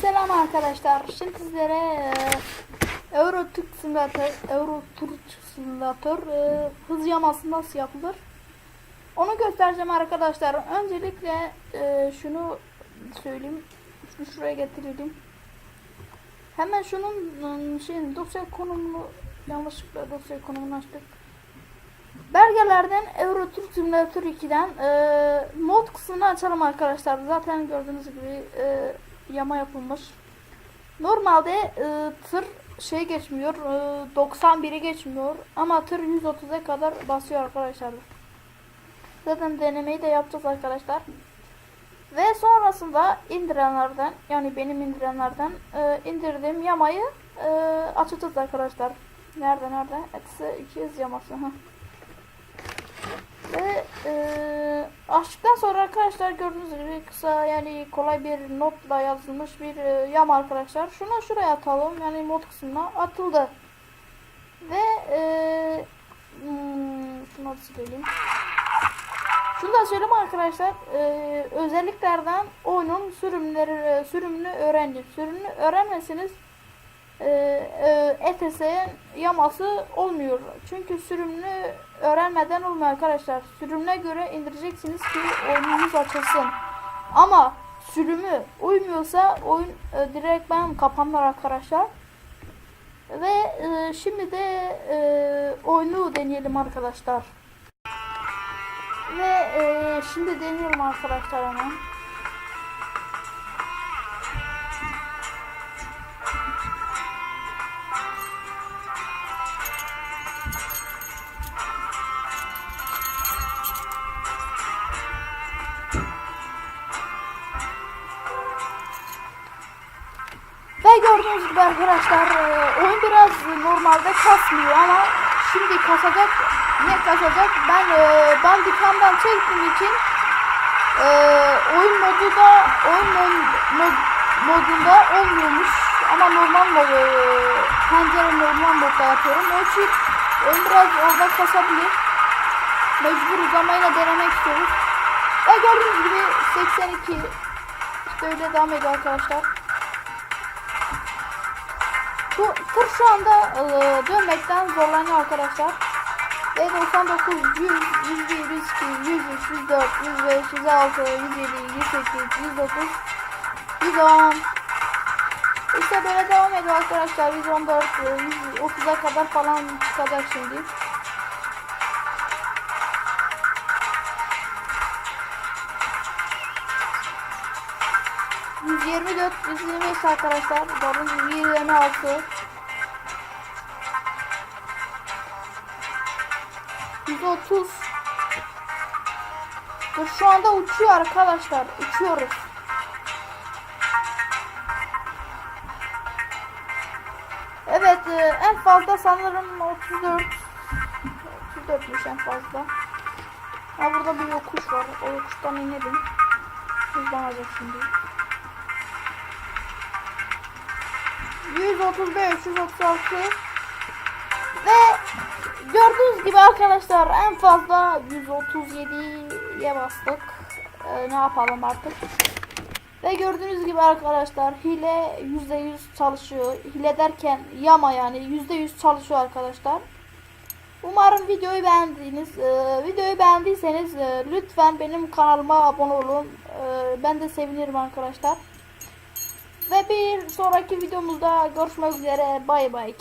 Selam arkadaşlar. Şimdi sizlere e, Euro Truck Simulator, Euro Truck Simulator e, hız yaması nasıl yapılır? Onu göstereceğim arkadaşlar. Öncelikle e, şunu söyleyeyim. Şunu şuraya getirelim. Hemen şunun ım, şeyin dosya konumunu yanlışlıkla dosya konumunu açtık. Belgelerden Euro Truck Simulator 2'den e, mod kısmını açalım arkadaşlar. Zaten gördüğünüz gibi e, yama yapılmış. Normalde e, tır şey geçmiyor. E, 91'i geçmiyor. Ama tır 130'a kadar basıyor arkadaşlar. Zaten denemeyi de yapacağız arkadaşlar. Ve sonrasında indirenlerden yani benim indirenlerden e, indirdiğim yamayı e, açacağız arkadaşlar. Nerede nerede? Eksi 200 yaması. Ve e, açtıktan sonra arkadaşlar gördüğünüz gibi kısa yani kolay bir notla yazılmış bir e, yama arkadaşlar. Şunu şuraya atalım yani mod kısmına atıldı. Ve e, hmm, şunu da silelim. Şunu da söyleyeyim arkadaşlar. E, özelliklerden oyunun sürümleri e, sürümünü öğrenin. Sürümünü öğrenmeseniz e, e, ETS'nin yaması olmuyor. Çünkü sürümünü öğrenmeden olmuyor arkadaşlar. Sürümüne göre indireceksiniz ki oyununuz açılsın. Ama sürümü uymuyorsa oyun e, direkt ben kapanır arkadaşlar. Ve e, şimdi de e, oyunu deneyelim arkadaşlar. Ve e, şimdi deniyorum arkadaşlar hemen. Gördüğünüz gibi arkadaşlar e, oyun biraz normalde kasmıyor ama şimdi kasacak. Niye kasacak? Ben e, Bandicam'dan çektiğim için e, oyun modu da oyun mod, mod, modunda olmuyormuş. Ama normal mod, e, pencere normal modda yapıyorum. Onun için oyun biraz orada kasabilir. Mecbur uzamayla denemek istiyoruz. Ve gördüğünüz gibi 82 işte öyle devam ediyor arkadaşlar. Bu tır şu anda e, dönmekten zorlanıyor arkadaşlar. Ve 99, 100, 101, 102, 103, 104, 105, 106, 107, 108, 109, 110. İşte böyle devam ediyor arkadaşlar. 114, e, 130'a kadar falan çıkacak şimdi. ...124, 125 arkadaşlar. Gibi 126. 130. Dur şu anda uçuyor arkadaşlar. Uçuyoruz. Evet e, en fazla sanırım 34. 34'müş en fazla. Ha burada bir yokuş var. O yokuştan inelim. Hızlanacak şimdi. 135, 136 ve gördüğünüz gibi arkadaşlar en fazla 137'ye bastık. Ee, ne yapalım artık. Ve gördüğünüz gibi arkadaşlar hile %100 çalışıyor. Hile derken yama yani %100 çalışıyor arkadaşlar. Umarım videoyu beğendiniz. Ee, videoyu beğendiyseniz e, lütfen benim kanalıma abone olun. Ee, ben de sevinirim arkadaşlar. Ve bir sonraki videomuzda görüşmek üzere. Bay bay.